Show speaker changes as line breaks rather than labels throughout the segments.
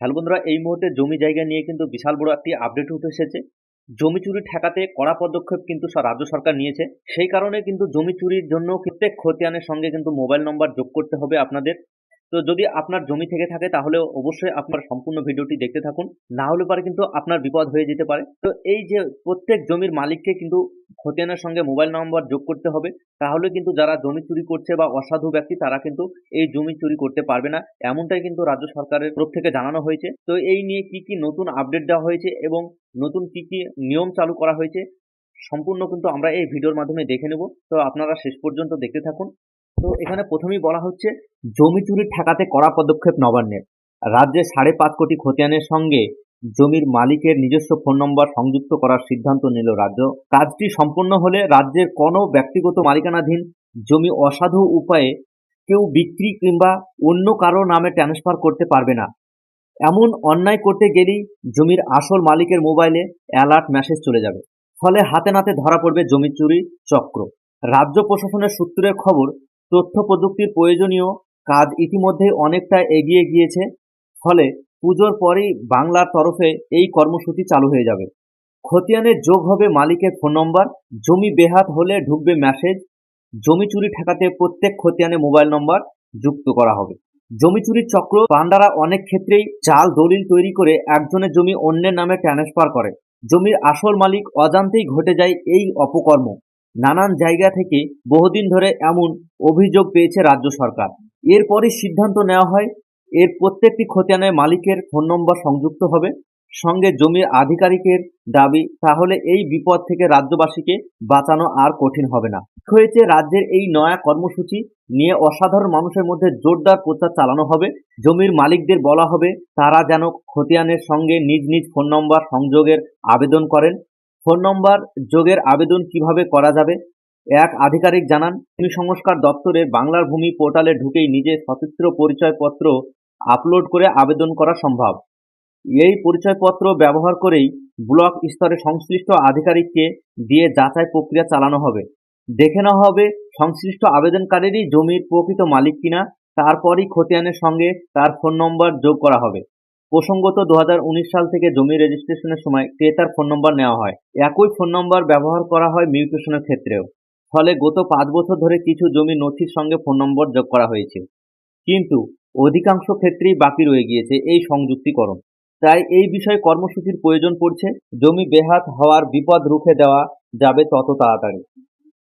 Hello বন্ধুরা, এই মুহূর্তে জমি জায়গা নিয়ে কিন্তু বিশাল বড় একটি আপডেট উঠে এসেছে। জমি চুরি ঠেকাতে কড়া পদক্ষেপ কিন্তু রাজ্য সরকার নিয়েছে। সেই কারণে কিন্তু জমি চুরির জন্য প্রত্যেক খতিয়ানের সঙ্গে কিন্তু মোবাইল নম্বর যোগ করতে হবে আপনাদের। তো যদি আপনার জমি থেকে থাকে তাহলে অবশ্যই আপনার সম্পূর্ণ ভিডিওটি দেখতে থাকুন। না হলে পারে কিন্তু আপনার বিপদ হয়ে যেতে পারে। তো এই যে প্রত্যেক জমির মালিককে কিন্তু খতিয়ানের সঙ্গে মোবাইল নম্বর যোগ করতে হবে। তাহলে কিন্তু যারা জমি চুরি করছে বা অসাধু ব্যক্তি, তারা কিন্তু এই জমি চুরি করতে পারবে না। এমনটাই কিন্তু রাজ্য সরকারের তরফ থেকে জানানো হয়েছে। তো এই নিয়ে কি কি নতুন আপডেট দেওয়া হয়েছে এবং নতুন কি কি নিয়ম চালু করা হয়েছে, সম্পূর্ণ কিন্তু আমরা এই ভিডিওর মাধ্যমে দেখে নেব। তো আপনারা শেষ পর্যন্ত দেখতে থাকুন। তো এখানে প্রথমেই বলা হচ্ছে, জমি চুরি ঠেকাতে কড়া পদক্ষেপ নবান্নের। রাজ্যে সাড়ে পাঁচ কোটি খতিয়ানের সঙ্গে জমির মালিকের নিজস্ব ফোন নম্বর সংযুক্ত করার সিদ্ধান্ত নিল রাজ্য। কাজটি সম্পন্ন হলে রাজ্যের কোনো ব্যক্তিগত মালিকানাধীন জমি অসাধু উপায়ে কেউ বিক্রি কিংবা অন্য কারও নামে ট্রান্সফার করতে পারবে না। এমন অন্যায় করতে গেলেই জমির আসল মালিকের মোবাইলে অ্যালার্ট মেসেজ চলে যাবে। ফলে হাতে নাতে ধরা পড়বে জমি চুরি চক্র। রাজ্য প্রশাসনের সূত্রের খবর তথ্য প্রযুক্তির প্রয়োজনীয় কাজ ইতিমধ্যেই অনেকটা এগিয়ে গিয়েছে, ফলে পুজোর পরেই বাংলার তরফে এই কর্মসূচি চালু হয়ে যাবে। খতিয়ানে যোগ হবে মালিকের ফোন নম্বর, জমি বেহাত হলে ঢুকবে মেসেজ, জমি চুরি ঠেকাতে প্রত্যেক খতিয়ানে মোবাইল নম্বর যুক্ত করা হবে। জমি চুরির চক্র পান্ডারা অনেক ক্ষেত্রেই চাল দলিল তৈরি করে একজনের জমি অন্যের নামে ট্রান্সফার করে। জমির আসল মালিক অজান্তেই ঘটে যায় এই অপকর্ম। নানান জায়গা থেকে বহুদিন ধরে এমন অভিযোগ পেয়েছে রাজ্য সরকার। এরপরই সিদ্ধান্ত নেওয়া হয়, এর প্রত্যেকটি খতিয়ানের মালিকের ফোন নম্বর সংযুক্ত হবে, সঙ্গে জমির আধিকারিকের দাবি, তাহলে এই বিপদ থেকে রাজ্যবাসীকে বাঁচানো আর কঠিন হবে না। হয়েছে রাজ্যের এই নয়া কর্মসূচি নিয়ে অসাধারণ মানুষের মধ্যে জোরদার প্রচার চালানো হবে, জমির মালিকদের বলা হবে, তারা যেন খতিয়ানের সঙ্গে নিজ নিজ ফোন নম্বর সংযোগের আবেদন করেন। ফোন নম্বর, যোগের আবেদন কীভাবে করা যাবে? এক, আধিকারিক জানান ভূমি সংস্কার দপ্তরের বাংলার ভূমি পোর্টালে ঢুকেই নিজে সচিত্র পরিচয়পত্র আপলোড করে আবেদন করা সম্ভব। এই পরিচয়পত্র ব্যবহার করেই ব্লক স্তরে সংশ্লিষ্ট আধিকারিককে দিয়ে যাচাই প্রক্রিয়া চালানো হবে। দেখে নেওয়া হবে, সংশ্লিষ্ট আবেদনকারীরই জমির প্রকৃত মালিক কিনা, তারপরই খতিয়ানের সঙ্গে তার ফোন নম্বর যোগ করা হবে। প্রসঙ্গত দু হাজার উনিশ সাল থেকে জমি রেজিস্ট্রেশনের সময় ক্রেতার ফোন নম্বর নেওয়া হয়। একই ফোন নম্বর ব্যবহার করা হয় মিউটেশনের ক্ষেত্রেও। ফলে গত পাঁচ বছর ধরে কিছু জমি নথির সঙ্গে ফোন নম্বর যোগ করা হয়েছে। কিন্তু অধিকাংশ ক্ষেত্রেই বাকি রয়ে গিয়েছে এই সংযুক্তিকরণ। তাই এই বিষয়ে কর্মসূচির প্রয়োজন পড়ছে। জমি বেহাত হওয়ার বিপদ রুখে দেওয়া যাবে তত তাড়াতাড়ি।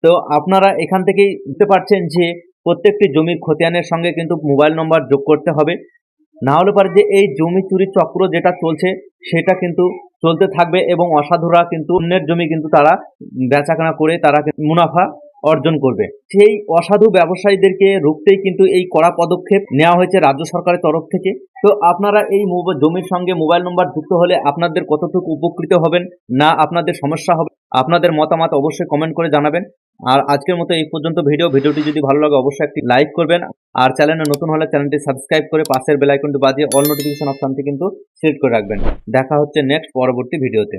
তো আপনারা এখান থেকেই বুঝতে পারছেন যে প্রত্যেকটি জমির খতিয়ানের সঙ্গে কিন্তু মোবাইল নম্বর যোগ করতে হবে। না হলে পারে যে এই জমি চুরি চক্র যেটা চলছে, সেটা কিন্তু চলতে থাকবে এবং অসাধুরা কিন্তু অন্যের জমি কিন্তু তারা বেচাকেনা করে তারা মুনাফা অর্জন করবে। সেই অসাধু ব্যবসায়ীদেরকে রুখতেই কিন্তু এই কড়া পদক্ষেপ নেওয়া হয়েছে রাজ্য সরকারের তরফ থেকে। তো আপনারা এই জমির সঙ্গে মোবাইল নম্বর যুক্ত হলে আপনাদের কতটুকু উপকৃত হবেন, না আপনাদের সমস্যা হবে, আপনাদের মতামত অবশ্যই কমেন্ট করে জানাবেন। আর আজকের মতো এই পর্যন্ত ভিডিও। ভিডিওটি যদি ভালো লাগে, অবশ্যই একটি লাইক করবেন। আর চ্যানেলে নতুন হলে চ্যানেলটি সাবস্ক্রাইব করে পাশের বেলাইকনটি বাজিয়ে অল নোটিফিকেশন অপশানটি কিন্তু সিলেক্ট করে রাখবেন। দেখা হচ্ছে নেক্সট পরবর্তী ভিডিওতে।